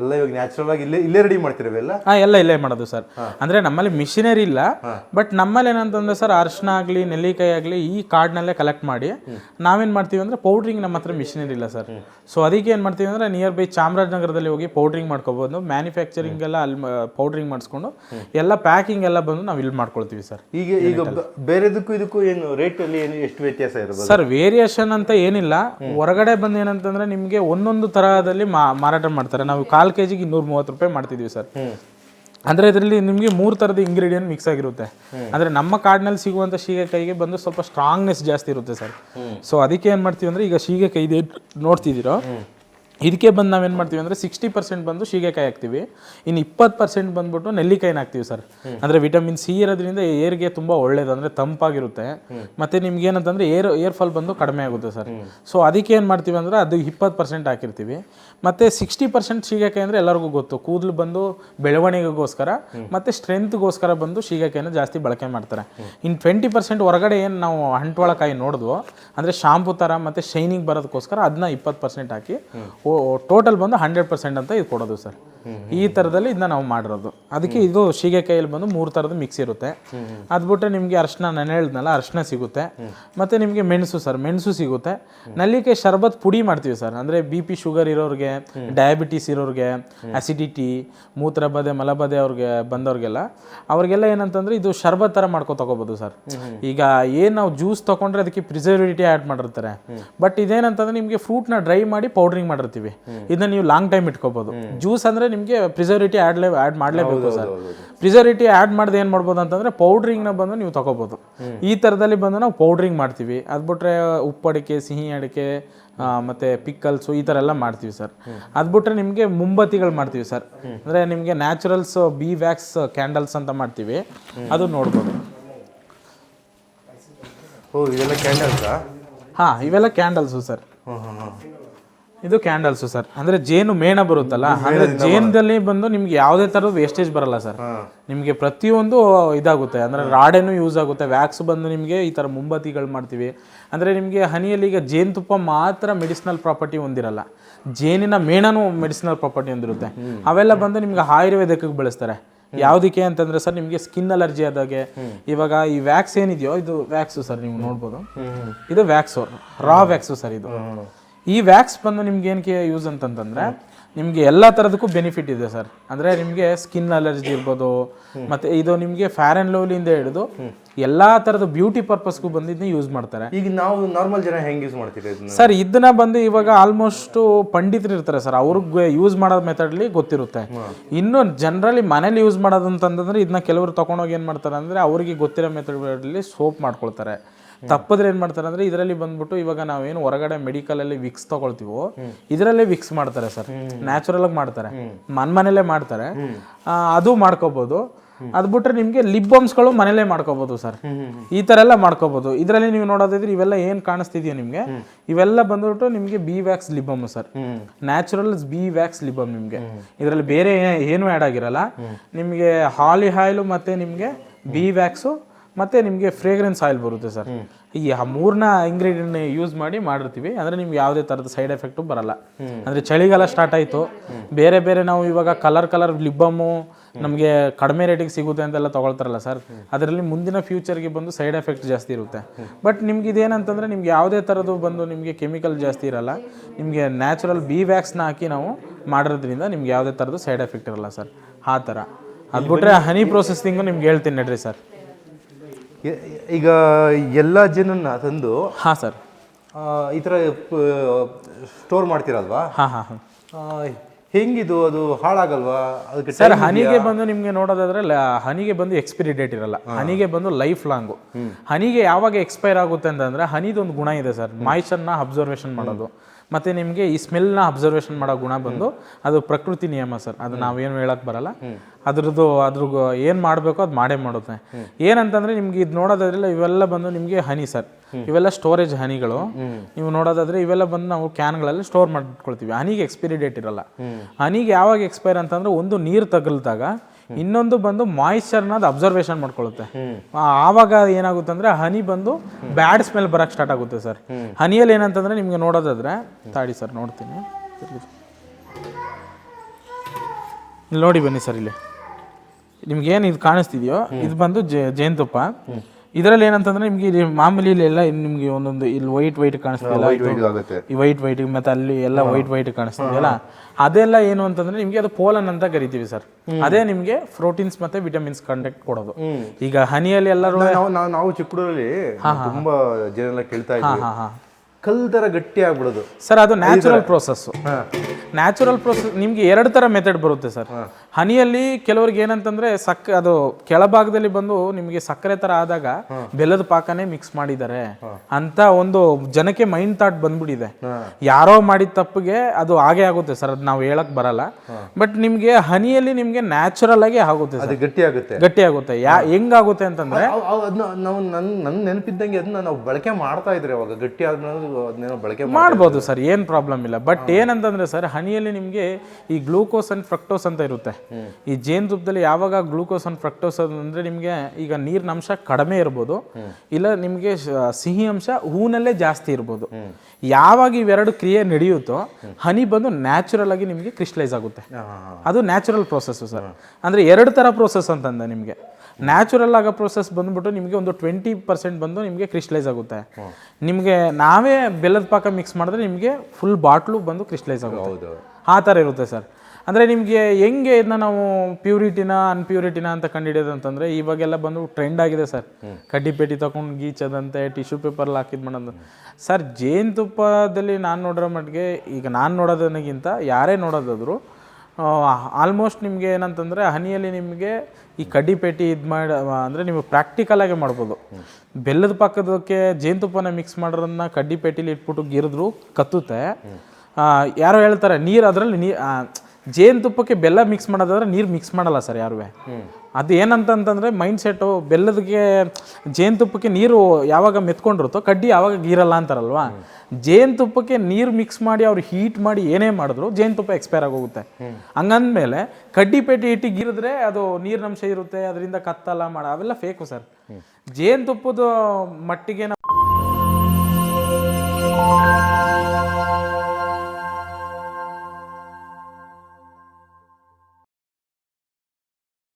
ಎಲ್ಲ ಇವಾಗ ನ್ಯಾಚುರಲ್ ಆಗಿ ಇಲ್ಲೇ ಇಲ್ಲೇ ರೆಡಿ ಮಾಡ್ತೀರಾ ಇವೆಲ್ಲ ಹಾ ಎಲ್ಲ ಇಲ್ಲೇ ಮಾಡೋದು ಸರ್ ಅಂದ್ರೆ ನಮ್ಮಲ್ಲಿ ಮಿಷಿನರಿ ಇಲ್ಲ ಬಟ್ ನಮ್ಮಲ್ಲಿ ಏನಂತಂದ್ರೆ ಸರ್ ಅರ್ಶನ ಆಗಲಿ ನೆಲ್ಲಿಕಾಯಿ ಆಗಲಿ ಈ ಕಾರ್ಡ್ನಲ್ಲೇ ಕಲೆಕ್ಟ್ ಮಾಡಿ ನಾವೇನ್ ಮಾಡ್ತೀವಿ ಅಂದ್ರೆ ಪೌಡ್ರಿಂಗ್ ನಮ್ಮ ಹತ್ರ ಮಿಷಿನರಿ ಇಲ್ಲ ಸರ್ ಸೊ ಅದಕ್ಕೆ ಏನ್ ಮಾಡ್ತೀವಿ ಅಂದ್ರೆ ನಿಯರ್ ಬೈ ಚಾಮರಾಜನಗರದಲ್ಲಿ ಹೋಗಿ ಪೌಡ್ರಿಂಗ್ ಮಾಡ್ಕೋಬಹುದು ಮ್ಯಾನುಫ್ಯಾಕ್ಚರಿಂಗ್ ಎಲ್ಲ ಅಲ್ಲಿ ಪೌಡ್ರಿಂಗ್ ಮಾಡಿಸ್ಕೊಂಡು ಎಲ್ಲ ಪ್ಯಾಕಿಂಗ್ ಎಲ್ಲ ಬಂದು ನಾವು ಇಲ್ಲಿ ಮಾಡ್ಕೊಳ್ತೀವಿ ಸರ್ ಈಗ ಈಗ ಬೇರೆದಕ್ಕೂ ಇದಕ್ಕೂ ಏನು ರೇಟಲ್ಲಿ ಏನು ಎಷ್ಟು ವ್ಯತ್ಯಾಸ ಇರಬಹುದು ಸರ್ ವೇರಿಯೇಷನ್ ಅಂತ ಏನಿಲ್ಲ. ಹೊರಗಡೆ ಬಂದು ಏನಂತಂದ್ರೆ ನಿಮಗೆ ಒಂದೊಂದು ತರಹದಲ್ಲಿ ಮಾರಾಟ ಮಾಡ್ತಾರೆ. ನಾವು ಕಾಲ್ ಕೆ ಜಿಗೆ ಇನ್ನೂರ ಮೂವತ್ತು ರೂಪಾಯಿ ಮಾಡ್ತಿದ್ವಿ ಸರ್. ಅಂದ್ರೆ ಇದರಲ್ಲಿ ನಿಮಗೆ ಮೂರು ಥರದ ಇಂಗ್ರೀಡಿಯೆಂಟ್ ಮಿಕ್ಸ್ ಆಗಿರುತ್ತೆ. ಅಂದ್ರೆ ನಮ್ಮ ಕಾಡಿನಲ್ಲಿ ಸಿಗುವಂಥ ಶೀಗೆಕಾಯಿಗೆ ಬಂದು ಸ್ವಲ್ಪ ಸ್ಟ್ರಾಂಗ್ನೆಸ್ ಜಾಸ್ತಿ ಇರುತ್ತೆ ಸರ್. ಸೊ ಅದಕ್ಕೆ ಏನು ಮಾಡ್ತೀವಿ ಅಂದ್ರೆ ಈಗ ಶೀಗೆಕಾಯಿ ಇದೆ ನೋಡ್ತಿದ್ದೀರೋ? ಇದಕ್ಕೆ ಬಂದು ನಾವೇನು ಮಾಡ್ತೀವಿ ಅಂದರೆ ಸಿಕ್ಸ್ಟಿ ಪರ್ಸೆಂಟ್ ಬಂದು ಶೀಗೆಕಾಯಿ ಹಾಕ್ತೀವಿ. ಇನ್ನು ಇಪ್ಪತ್ತು ಪರ್ಸೆಂಟ್ ಬಂದ್ಬಿಟ್ಟು ನೆಲ್ಲಿಕಾಯಿನ ಹಾಕ್ತೀವಿ ಸರ್. ಅಂದರೆ ವಿಟಮಿನ್ ಸಿ ಇರೋದ್ರಿಂದ ಏರ್ಗೆ ತುಂಬ ಒಳ್ಳೇದು ಅಂದರೆ ತಂಪಾಗಿರುತ್ತೆ. ಮತ್ತು ನಿಮ್ಗೆ ಏನಂತಂದರೆ ಏರ್ ಏರ್ ಫಾಲ್ ಬಂದು ಕಡಿಮೆ ಆಗುತ್ತೆ ಸರ್. ಸೊ ಅದಕ್ಕೆ ಏನು ಮಾಡ್ತೀವಿ ಅಂದರೆ ಅದು ಇಪ್ಪತ್ತು ಪರ್ಸೆಂಟ್ ಹಾಕಿರ್ತೀವಿ. ಮತ್ತು ಸಿಕ್ಸ್ಟಿ ಪರ್ಸೆಂಟ್ ಶೀಗೆಕಾಯಿ ಅಂದರೆ ಎಲ್ಲರಿಗೂ ಗೊತ್ತು. ಕೂದಲು ಬಂದು ಬೆಳವಣಿಗೆಗೋಸ್ಕರ ಮತ್ತು ಸ್ಟ್ರೆಂತ್ಗೋಸ್ಕರ ಬಂದು ಶೀಗೆಕಾಯಿನ ಜಾಸ್ತಿ ಬಳಕೆ ಮಾಡ್ತಾರೆ. ಇನ್ನು ಟ್ವೆಂಟಿ ಪರ್ಸೆಂಟ್ ಹೊರಗಡೆ ಏನು ನಾವು ಅಂಟ್ವಾಳಕಾಯಿ ನೋಡಿದ್ವು, ಅಂದರೆ ಶಾಂಪು ಥರ ಮತ್ತು ಶೈನಿಂಗ್ ಬರೋದಕ್ಕೋಸ್ಕರ ಅದನ್ನ ಇಪ್ಪತ್ತು ಪರ್ಸೆಂಟ್ ಹಾಕಿ ಟೋಟಲ್ ಬಂದು ಹಂಡ್ರೆಡ್ ಪರ್ಸೆಂಟ್ ಅಂತ ಇದು ಕೊಡೋದು ಸರ್. ಈ ಥರದಲ್ಲಿ ಇದನ್ನ ನಾವು ಮಾಡಿರೋದು. ಅದಕ್ಕೆ ಇದು ಶೀಗೆಕಾಯಲ್ಲಿ ಬಂದು ಮೂರು ಥರದ ಮಿಕ್ಸ್ ಇರುತ್ತೆ. ಅದು ಬಿಟ್ಟರೆ ನಿಮಗೆ ಅರ್ಶಿನ ನಾನು ಹೇಳಿದ್ನಲ್ಲ, ಅರ್ಶಿನ ಸಿಗುತ್ತೆ. ಮತ್ತು ನಿಮಗೆ ಮೆಣಸು ಸರ್, ಮೆಣಸು ಸಿಗುತ್ತೆ. ನಲ್ಲಿಕಾಯಿ ಶರ್ಬತ್ ಪುಡಿ ಮಾಡ್ತೀವಿ ಸರ್. ಅಂದರೆ ಬಿ ಪಿ ಶುಗರ್ ಇರೋರಿಗೆ ಡಯಾಬಿಟೀಸ್ ಇರೋರಿಗೆ ಅಸಿಡಿಟಿ ಮೂತ್ರಬಾಧೆ ಮಲಬಾಧೆ ಅವ್ರಿಗೆ ಬಂದವ್ರಿಗೆಲ್ಲ ಅವ್ರಿಗೆಲ್ಲ ಏನಂತಂದ್ರೆ ಇದು ಶರ್ಬತ್ ಥರ ಮಾಡ್ಕೊ ತಗೋಬೋದು ಸರ್. ಈಗ ಏನು ನಾವು ಜ್ಯೂಸ್ ತಗೊಂಡ್ರೆ ಅದಕ್ಕೆ ಪ್ರಿಸರ್ವೇಟಿವ್ ಆ್ಯಡ್ ಮಾಡಿರ್ತಾರೆ. ಬಟ್ ಇದೇನಂತಂದ್ರೆ ನಿಮಗೆ ಫ್ರೂಟ್ನ ಡ್ರೈ ಮಾಡಿ ಪೌಡ್ರಿಂಗ್ ಮಾಡಿರ್ತೀವಿ. ಇದನ್ನ ನೀವು ಲಾಂಗ್ ಟೈಮ್ ಇಟ್ಕೋಬೋದು. ಜ್ಯೂಸ್ ಅಂದರೆ ನಿಮಗೆ ಪ್ರಿಸರ್ವೇಟಿವ್ ಆ್ಯಡ್ ಆ್ಯಡ್ ಮಾಡಲೇಬೇಕು ಸರ್. ಪ್ರಿಸರ್ವೇಟಿವ್ ಆ್ಯಡ್ ಮಾಡ್ದೆ ಏನು ಮಾಡ್ಬೋದು ಅಂತಂದರೆ ಪೌಡ್ರಿಂಗ್ನ ಬಂದು ನೀವು ತಗೋಬೋದು. ಈ ಥರದಲ್ಲಿ ಬಂದು ನಾವು ಪೌಡ್ರಿಂಗ್ ಮಾಡ್ತೀವಿ. ಅದು ಬಿಟ್ರೆ ಉಪ್ಪಡಿಕೆ ಸಿಹಿ ಅಡಿಕೆ ಮತ್ತೆ ಪಿಕ್ಕಲ್ಸು ಈ ಥರ ಎಲ್ಲ ಮಾಡ್ತೀವಿ ಸರ್ ಅದು ಬಿಟ್ರೆ ನಿಮಗೆ ಮುಂಬತ್ತಿಗಳು ಮಾಡ್ತೀವಿ ಸರ್ ಅಂದರೆ ನಿಮಗೆ ನ್ಯಾಚುರಲ್ಸ್ ಬಿ ವ್ಯಾಕ್ಸ್ ಕ್ಯಾಂಡಲ್ಸ್ ಅಂತ ಮಾಡ್ತೀವಿ. ಅದು ನೋಡ್ಬೋದು. ಓ ಇವೆಲ್ಲ ಕ್ಯಾಂಡಲ್ಸಾ ಹಾಂ ಇವೆಲ್ಲ ಕ್ಯಾಂಡಲ್ಸು ಸರ್ ಇದು ಕ್ಯಾಂಡಲ್ಸ್ ಸರ್ ಅಂದ್ರೆ ಜೇನು ಮೇಣ ಬರುತ್ತಲ್ಲ ಅಂದ್ರೆ ಜೇನದಲ್ಲಿ ಬಂದು ನಿಮ್ಗೆ ಯಾವುದೇ ತರದ ವೇಸ್ಟೇಜ್ ಬರಲ್ಲ ಸರ್ ನಿಮಗೆ ಪ್ರತಿಯೊಂದು ಇದಾಗುತ್ತೆ. ಅಂದ್ರೆ ರಾಡೇನು ಯೂಸ್ ಆಗುತ್ತೆ. ವ್ಯಾಕ್ಸ್ ಬಂದು ನಿಮಗೆ ಈ ತರ ಮುಂಬತ್ತಿಗಳು ಮಾಡ್ತೀವಿ. ಅಂದ್ರೆ ನಿಮಗೆ ಹನಿಯಲ್ಲಿ ಈಗ ಜೇನುತುಪ್ಪ ಮಾತ್ರ ಮೆಡಿಸಿನಲ್ ಪ್ರಾಪರ್ಟಿ ಹೊಂದಿರಲ್ಲ. ಜೇನಿನ ಮೇಣನೂ ಮೆಡಿಸಿನಲ್ ಪ್ರಾಪರ್ಟಿ ಹೊಂದಿರುತ್ತೆ. ಅವೆಲ್ಲ ಬಂದು ನಿಮ್ಗೆ ಆಯುರ್ವೇದಕ್ಕೆ ಬಳಸ್ತಾರೆ. ಯಾವುದಕ್ಕೆ ಅಂತಂದ್ರೆ ಸರ್ ನಿಮಗೆ ಸ್ಕಿನ್ ಅಲರ್ಜಿ ಆದಾಗೆ ಇವಾಗ ಈ ವ್ಯಾಕ್ಸ್ ಏನಿದೆಯೋ ಇದು ವ್ಯಾಕ್ಸು ಸರ್ ನೀವು ನೋಡ್ಬೋದು. ಇದು ವ್ಯಾಕ್ಸು ರಾ ವ್ಯಾಕ್ಸು ಸರ್ ಇದು. ಈ ವ್ಯಾಕ್ಸ್ ಬಂದು ನಿಮ್ಗೆ ಏನಕ್ಕೆ ಯೂಸ್ ಅಂತಂತಂದ್ರೆ ನಿಮಗೆ ಎಲ್ಲ ತರದಕ್ಕೂ ಬೆನಿಫಿಟ್ ಇದೆ ಸರ್. ಅಂದ್ರೆ ನಿಮಗೆ ಸ್ಕಿನ್ ಅಲರ್ಜಿ ಇರ್ಬೋದು ಮತ್ತೆ ಇದು ನಿಮಗೆ ಫ್ಯಾರ್ ಆ್ಯಂಡ್ ಲವ್ಲಿಂದ ಹಿಡಿದು ಎಲ್ಲಾ ತರದ ಬ್ಯೂಟಿ ಪರ್ಪಸ್ಗೂ ಬಂದು ಇದನ್ನ ಯೂಸ್ ಮಾಡ್ತಾರೆ. ಈಗ ನಾವು ನಾರ್ಮಲ್ ಜನ ಹೆಂಗೆ ಯೂಸ್ ಮಾಡ್ತೀವಿ ಸರ್ ಇದನ್ನ ಬಂದು ಇವಾಗ ಆಲ್ಮೋಸ್ಟ್ ಪಂಡಿತರು ಇರ್ತಾರೆ ಸರ್. ಅವ್ರಿಗೆ ಯೂಸ್ ಮಾಡೋ ಮೆಥಡ್ಲಿ ಗೊತ್ತಿರುತ್ತೆ. ಇನ್ನು ಜನರಲಿ ಮನೇಲಿ ಯೂಸ್ ಮಾಡೋದು ಅಂತಂದ್ರೆ ಇದನ್ನ ಕೆಲವರು ತಗೊಂಡೋಗಿ ಏನು ಮಾಡ್ತಾರೆ ಅಂದ್ರೆ ಅವರಿಗೆ ಗೊತ್ತಿರೋ ಮೆಥಡ್ಲಿ ಸೋಪ್ ಮಾಡ್ಕೊಳ್ತಾರೆ. ತಪ್ಪದ್ರೆ ಏನು ಮಾಡ್ತಾರೆ ಅಂದರೆ ಇದರಲ್ಲಿ ಬಂದ್ಬಿಟ್ಟು ಇವಾಗ ನಾವೇನು ಹೊರಗಡೆ ಮೆಡಿಕಲಲ್ಲಿ ವಿಕ್ಸ್ ತಗೊಳ್ತೀವೋ, ಇದರಲ್ಲೇ ವಿಕ್ಸ್ ಮಾಡ್ತಾರೆ ಸರ್. ನ್ಯಾಚುರಲ್ ಆಗಿ ಮಾಡ್ತಾರೆ. ಮನ್ ಮಾಡ್ತಾರೆ. ಅದು ಮಾಡ್ಕೋಬೋದು. ಅದು ಬಿಟ್ರೆ ನಿಮಗೆ ಲಿಪ್ ಬಾಮ್ಸ್ಗಳು ಮನೇಲೇ ಮಾಡ್ಕೋಬೋದು ಸರ್. ಈ ತರ ಎಲ್ಲ ಮಾಡ್ಕೋಬೋದು. ಇದರಲ್ಲಿ ನೀವು ನೋಡೋದಿದ್ರೆ ಇವೆಲ್ಲ ಏನು ಕಾಣಿಸ್ತಿದೆಯೋ ನಿಮಗೆ? ಇವೆಲ್ಲ ಬಂದ್ಬಿಟ್ಟು ನಿಮಗೆ bee wax lip balm sir. Natural bee wax lip balm ನಿಮಗೆ. ಇದರಲ್ಲಿ ಬೇರೆ ಏನು ಆ್ಯಡ್ ಆಗಿರಲ್ಲ. ನಿಮಗೆ ಹಾಲಿ ಹಾಯ್ಲು ಮತ್ತೆ ನಿಮಗೆ ಬಿ ವ್ಯಾಕ್ಸು ಮತ್ತು ನಿಮಗೆ ಫ್ರೇಗ್ರೆನ್ಸ್ ಆಯಿಲ್ ಬರುತ್ತೆ ಸರ್ ಈ ಆ ಮೂರನ್ನ ಇಂಗ್ರೀಡಿಯೆಂಟ್ ಯೂಸ್ ಮಾಡಿ ಮಾಡಿರ್ತೀವಿ. ಅಂದರೆ ನಿಮ್ಗೆ ಯಾವುದೇ ಥರದ ಸೈಡ್ ಎಫೆಕ್ಟು ಬರಲ್ಲ. ಅಂದರೆ ಚಳಿಗಾಲ ಸ್ಟಾರ್ಟ್ ಆಯಿತು. ಬೇರೆ ಬೇರೆ ನಾವು ಇವಾಗ ಕಲರ್ ಕಲರ್ ಲಿಬ್ಬಮ್ಮು ನಮಗೆ ಕಡಿಮೆ ರೇಟಿಗೆ ಸಿಗುತ್ತೆ ಅಂತೆಲ್ಲ ತೊಗೊಳ್ತಾರಲ್ಲ ಸರ್ ಅದರಲ್ಲಿ ಮುಂದಿನ ಫ್ಯೂಚರ್ಗೆ ಬಂದು ಸೈಡ್ ಎಫೆಕ್ಟ್ ಜಾಸ್ತಿ ಇರುತ್ತೆ. ಬಟ್ ನಿಮ್ಗೆ ಇದೇನಂತಂದರೆ ನಿಮ್ಗೆ ಯಾವುದೇ ಥರದ್ದು ಬಂದು ನಿಮಗೆ ಕೆಮಿಕಲ್ ಜಾಸ್ತಿ ಇರಲ್ಲ. ನಿಮಗೆ ನ್ಯಾಚುರಲ್ ಬಿ ವ್ಯಾಕ್ಸ್ನ ಹಾಕಿ ನಾವು ಮಾಡಿರೋದ್ರಿಂದ ನಿಮ್ಗೆ ಯಾವುದೇ ಥರದ್ದು ಸೈಡ್ ಎಫೆಕ್ಟ್ ಇರಲ್ಲ ಸರ್ ಆ ಥರ ಅದು ಬಿಟ್ಟರೆ ಹನಿ ಪ್ರೊಸೆಸಿಂಗು ನಿಮ್ಗೆ ಹೇಳ್ತೀನಿ ನಡ್ರಿ ಸರ್ ಈಗ ಎಲ್ಲ ಜನನ್ನ ತಂದು ಹಾಂ ಸರ್. ಈ ಥರ ಸ್ಟೋರ್ ಮಾಡ್ತೀರಲ್ವಾ? ಹಾಂ ಹಾಂ ಹಾಂ. ಹೆಂಗಿದು? ಅದು ಹಾಳಾಗಲ್ವಾ? ಅದಕ್ಕೆ ಸರ್ ಹನಿಗೆ ಬಂದು ನಿಮಗೆ ನೋಡೋದಾದ್ರೆ ಹನಿಗೆ ಬಂದು ಎಕ್ಸ್ಪೈರಿ ಡೇಟ್ ಇರಲ್ಲ. ಹನಿಗೆ ಬಂದು ಲೈಫ್ ಲಾಂಗು ಹನಿಗೆ ಯಾವಾಗ ಎಕ್ಸ್ಪೈರ್ ಆಗುತ್ತೆ ಅಂತಂದ್ರೆ ಹನಿದೊಂದು ಗುಣ ಇದೆ ಸರ್. ಮಾಯ್ಚರ್ನ ಅಬ್ಸರ್ವೇಷನ್ ಮಾಡೋದು. ಮತ್ತೆ ನಿಮಗೆ ಈ ಸ್ಮೆಲ್ನ ಅಬ್ಸರ್ವೇಷನ್ ಮಾಡೋ ಗುಣ ಬಂದು ಅದು ಪ್ರಕೃತಿ ನಿಯಮ ಸರ್. ಅದು ನಾವೇನು ಹೇಳಕ್ ಬರಲ್ಲ. ಅದ್ರದ್ದು ಅದ್ರ ಏನು ಮಾಡಬೇಕು ಅದು ಮಾಡೇ ಮಾಡುತ್ತೆ. ಏನಂತಂದ್ರೆ ನಿಮ್ಗೆ ಇದು ನೋಡೋದಾದ್ರೆ ಇವೆಲ್ಲ ಬಂದು ನಿಮಗೆ ಹನಿ ಸರ್. ಇವೆಲ್ಲ ಸ್ಟೋರೇಜ್ ಹನಿಗಳು. ನೀವು ನೋಡೋದಾದ್ರೆ ಇವೆಲ್ಲ ಬಂದು ನಾವು ಕ್ಯಾನ್ಗಳಲ್ಲಿ ಸ್ಟೋರ್ ಮಾಡಿಟ್ಕೊಳ್ತೀವಿ ಹನಿಗೆ ಎಕ್ಸ್ಪೈರಿ ಡೇಟ್ ಇರಲ್ಲ. ಹನಿಗೆ ಯಾವಾಗ ಎಕ್ಸ್ಪೈರ್ ಅಂತಂದ್ರೆ ಒಂದು ನೀರು ತಗಲ್ದಾಗ ಇನ್ನೊಂದು ಬಂದು ಮಾಯಿಶ್ಚರ್ನ ಅದು ಅಬ್ಸರ್ವೇಷನ್ ಮಾಡ್ಕೊಳ್ಳುತ್ತೆ. ಆವಾಗ ಏನಾಗುತ್ತೆ ಅಂದ್ರೆ ಹನಿ ಬಂದು ಬ್ಯಾಡ್ ಸ್ಮೆಲ್ ಬರಕ್ ಸ್ಟಾರ್ಟ್ ಆಗುತ್ತೆ ಸರ್. ಹನಿಯಲ್ಲಿ ಏನಂತಂದ್ರೆ ನಿಮ್ಗೆ ನೋಡೋದಾದ್ರೆ ತಾಡಿ ಸರ್ ನೋಡ್ತೀನಿ. ನೋಡಿ ಬನ್ನಿ ಸರ್ ಇಲ್ಲಿ. ನಿಮ್ಗೇನು ಇದು ಕಾಣಿಸ್ತಿದೆಯೋ ಇದು ಬಂದು ಜೇನುತುಪ್ಪ. ಇದರಲ್ಲಿ ಏನಂತಂದ್ರೆ ನಿಮ್ಗೆ ಇಲ್ಲಿ ಮಾಮೂಲಿ ಇಲ್ಲಿ ಎಲ್ಲ ನಿಮ್ಗೆ ಒಂದೊಂದು ಇಲ್ಲಿ ವೈಟ್ ವೈಟ್ ಕಾಣಿಸ್ತಿಲ್ಲ ಈ ವೈಟ್ ವೈಟ್ ಮತ್ತೆ ಅಲ್ಲಿ ಎಲ್ಲ ವೈಟ್ ವೈಟ್ ಕಾಣಿಸ್ತಿದೆಯಲ್ಲ ಅದೆಲ್ಲ ಏನು ಅಂತಂದ್ರೆ ನಿಮ್ಗೆ ಅದು ಪೋಲನ್ ಅಂತ ಕರಿತೀವಿ ಸರ್. ಅದೇ ನಿಮ್ಗೆ ಪ್ರೋಟೀನ್ಸ್ ಮತ್ತೆ ವಿಟಮಿನ್ಸ್ ಕಂಡಕ್ಟ್ ಕೊಡೋದು. ಈಗ ಹನಿಯಲ್ಲಿ ಎಲ್ಲರೂ ನಾವು ನಾವು ನಾವು ಚಿಕ್ಕ ಹುಡುಗರಲ್ಲಿ ತುಂಬಾ ಜನ ಕೇಳ್ತಾ ಇದ್ದೀವಿ ಕಲ್ ತರ ಗಟ್ಟಿ ಆಗ್ಬಿಡೋದು ಸರ್ ಅದು ನ್ಯಾಚುರಲ್ ಪ್ರೋಸೆಸ್ ನ್ಯಾಚುರಲ್ ಪ್ರೋಸೆಸ್ ನಿಮ್ಗೆ ಎರಡು ತರ ಮೆಥಡ್ ಬರುತ್ತೆ ಸರ್. ಹನಿಯಲ್ಲಿ ಕೆಲವ್ರಿಗೆ ಏನಂತಂದ್ರೆ ಸಕ್ ಅದು ಕೆಳಭಾಗದಲ್ಲಿ ಬಂದು ನಿಮಗೆ ಸಕ್ಕರೆ ತರ ಆದಾಗ ಬೆಲ್ಲದ ಪಾಕನೇ ಮಿಕ್ಸ್ ಮಾಡಿದ್ದಾರೆ. ಅಂತ ಒಂದು ಜನಕ್ಕೆ ಮೈಂಡ್ ಥಾಟ್ ಬಂದ್ಬಿಟ್ಟಿದೆ. ಯಾರೋ ಮಾಡಿದ ತಪ್ಪಿಗೆ ಅದು ಹಾಗೆ ಆಗುತ್ತೆ ಸರ್ ಅದು ನಾವು ಹೇಳಕ್ ಬರಲ್ಲ. ಬಟ್ ನಿಮ್ಗೆ ಹನಿಯಲ್ಲಿ ನಿಮ್ಗೆ ನ್ಯಾಚುರಲ್ ಆಗಿ ಆಗುತ್ತೆ ಸರ್. ಅದು ಗಟ್ಟಿ ಆಗುತ್ತೆ ಗಟ್ಟಿ ಆಗುತ್ತೆ ಯಾ ಹೆಂಗಾಗುತ್ತೆ ಅಂತಂದ್ರೆ ನಾವು ನನ್ ನನ್ ನೆನಪಿದ್ದಂಗೆ ಅದನ್ನ ನಾವು ಬಳಕೆ ಮಾಡ್ತಾ ಇದ್ರೆ ಅವಾಗ ಗಟ್ಟಿ ಆದ್ಮೇಲೆ ಅದನ್ನೇನೋ ಬಳಕೆ ಮಾಡ್- ಮಾಡ್ಬೋದು ಸರ್ ಏನು ಪ್ರಾಬ್ಲಮ್ ಇಲ್ಲ. ಬಟ್ ಏನಂತಂದ್ರೆ ಸರ್ ಹನಿಯಲ್ಲಿ ನಿಮಗೆ ಈ ಗ್ಲೂಕೋಸ್ ಅಂಡ್ ಫ್ರಕ್ಟೋಸ್ ಅಂತ ಇರುತ್ತೆ. ಈ ಜೇನುತುಪ್ಪದಲ್ಲಿ ಯಾವಾಗ ಗ್ಲೂಕೋಸ್ ಅಂಡ್ ಫ್ರಕ್ಟೋಸ್ ಅಂದರೆ ನಿಮಗೆ ಈಗ ನೀರಿನ ಅಂಶ ಕಡಿಮೆ ಇರ್ಬೋದು. ಇಲ್ಲ ನಿಮಗೆ ಸಿಹಿ ಅಂಶ ಹೂನಲ್ಲೇ ಜಾಸ್ತಿ ಇರ್ಬೋದು. ಯಾವಾಗ ಇವೆರಡು ಕ್ರಿಯೆ ನಡೆಯುತ್ತೋ ಹನಿ ಬಂದು ನ್ಯಾಚುರಲ್ ಆಗಿ ನಿಮಗೆ ಕ್ರಿಸ್ಟಲೈಸ್ ಆಗುತ್ತೆ. ಅದು ನ್ಯಾಚುರಲ್ ಪ್ರೋಸೆಸ್ ಸರ್. ಅಂದರೆ ಎರಡು ಥರ ಪ್ರೋಸೆಸ್ ಅಂತಂದ ನಿಮಗೆ. ನ್ಯಾಚುರಲ್ ಆಗೋ ಪ್ರೋಸೆಸ್ ಬಂದ್ಬಿಟ್ಟು ನಿಮಗೆ ಒಂದು ಟ್ವೆಂಟಿ ಪರ್ಸೆಂಟ್ ಬಂದು ನಿಮಗೆ ಕ್ರಿಸ್ಟಲೈಸ್ ಆಗುತ್ತೆ. ನಿಮಗೆ ನಾವೇ ಬೆಲ್ಲದ ಪಾಕ ಮಿಕ್ಸ್ ಮಾಡಿದ್ರೆ ನಿಮಗೆ ಫುಲ್ ಬಾಟ್ಲು ಬಂದು ಕ್ರಿಸ್ಟಲೈಸ್ ಆಗುತ್ತೆ. ಆ ಥರ ಇರುತ್ತೆ ಸರ್ ಅಂದರೆ ನಿಮಗೆ ಹೆಂಗೆ ಇದನ್ನ ನಾವು ಪ್ಯೂರಿಟಿನ ಅನ್ಪ್ಯೂರಿಟಿನ ಅಂತ ಕಂಡುಹಿಡಿಯೋದು ಅಂತಂದರೆ ಇವಾಗೆಲ್ಲ ಬಂದು ಟ್ರೆಂಡ್ ಆಗಿದೆ ಸರ್ ಕಡ್ಡಿ ಪೇಟಿ ತೊಗೊಂಡು ಗೀಚದಂತೆ ಟಿಶ್ಯೂ ಪೇಪರ್ಲ್ಲಿ ಹಾಕಿದ್ ಮಾಡೋದು. ಸರ್ ಜೇನುತುಪ್ಪದಲ್ಲಿ ನಾನು ನೋಡಿರೋ ಮಟ್ಟಿಗೆ ಈಗ ನಾನು ನೋಡೋದನಗಿಂತ ಯಾರೇ ನೋಡೋದಾದ್ರು ಆಲ್ಮೋಸ್ಟ್ ನಿಮಗೆ ಏನಂತಂದರೆ ಹನಿಯಲ್ಲಿ ನಿಮಗೆ ಈ ಕಡ್ಡಿ ಪೇಟಿ ಇದು ಮಾಡಿ ಅಂದರೆ ನೀವು ಪ್ರಾಕ್ಟಿಕಲ್ ಆಗಿ ಮಾಡ್ಬೋದು. ಬೆಲ್ಲದ ಪಕ್ಕದಕ್ಕೆ ಜೇನುತುಪ್ಪನ ಮಿಕ್ಸ್ ಮಾಡೋದನ್ನ ಕಡ್ಡಿ ಪೇಟಿಲಿ ಇಟ್ಬಿಟ್ಟು ಗಿರಿದ್ರು ಕತ್ತುತ್ತೆ. ಯಾರೋ ಹೇಳ್ತಾರೆ, ನೀರು ಅದರಲ್ಲಿ ನೀ ಜೇನುತುಪ್ಪಕ್ಕೆ ಬೆಲ್ಲ ಮಿಕ್ಸ್ ಮಾಡೋದಾದ್ರೆ ನೀರು ಮಿಕ್ಸ್ ಮಾಡಲ್ಲ ಸರ್ ಯಾರೂ ಅದು ಏನಂತಂತಂದರೆ ಮೈಂಡ್ ಸೆಟ್ಟು ಬೆಲ್ಲದಕ್ಕೆ ಜೇನುತುಪ್ಪಕ್ಕೆ ನೀರು ಯಾವಾಗ ಮೆತ್ಕೊಂಡಿರುತ್ತೋ ಕಡ್ಡಿ ಯಾವಾಗ ಗೀರಲ್ಲ ಅಂತಾರಲ್ವಾ? ಜೇನುತುಪ್ಪಕ್ಕೆ ನೀರು ಮಿಕ್ಸ್ ಮಾಡಿ ಅವ್ರು ಹೀಟ್ ಮಾಡಿ ಏನೇ ಮಾಡಿದ್ರು ಜೇನುತುಪ್ಪ ಎಕ್ಸ್ಪೈರ್ ಆಗೋಗುತ್ತೆ. ಹಂಗಂದ್ಮೇಲೆ ಕಡ್ಡಿ ಪೇಟಿ ಇಟ್ಟು ಗೀರಿದ್ರೆ ಅದು ನೀರಿನಂಶ ಇರುತ್ತೆ ಅದರಿಂದ ಕತ್ತಲ್ಲ ಮಾಡ ಅವೆಲ್ಲ ಫೇಕು ಸರ್. ಜೇನುತುಪ್ಪದ ಮಟ್ಟಿಗೆ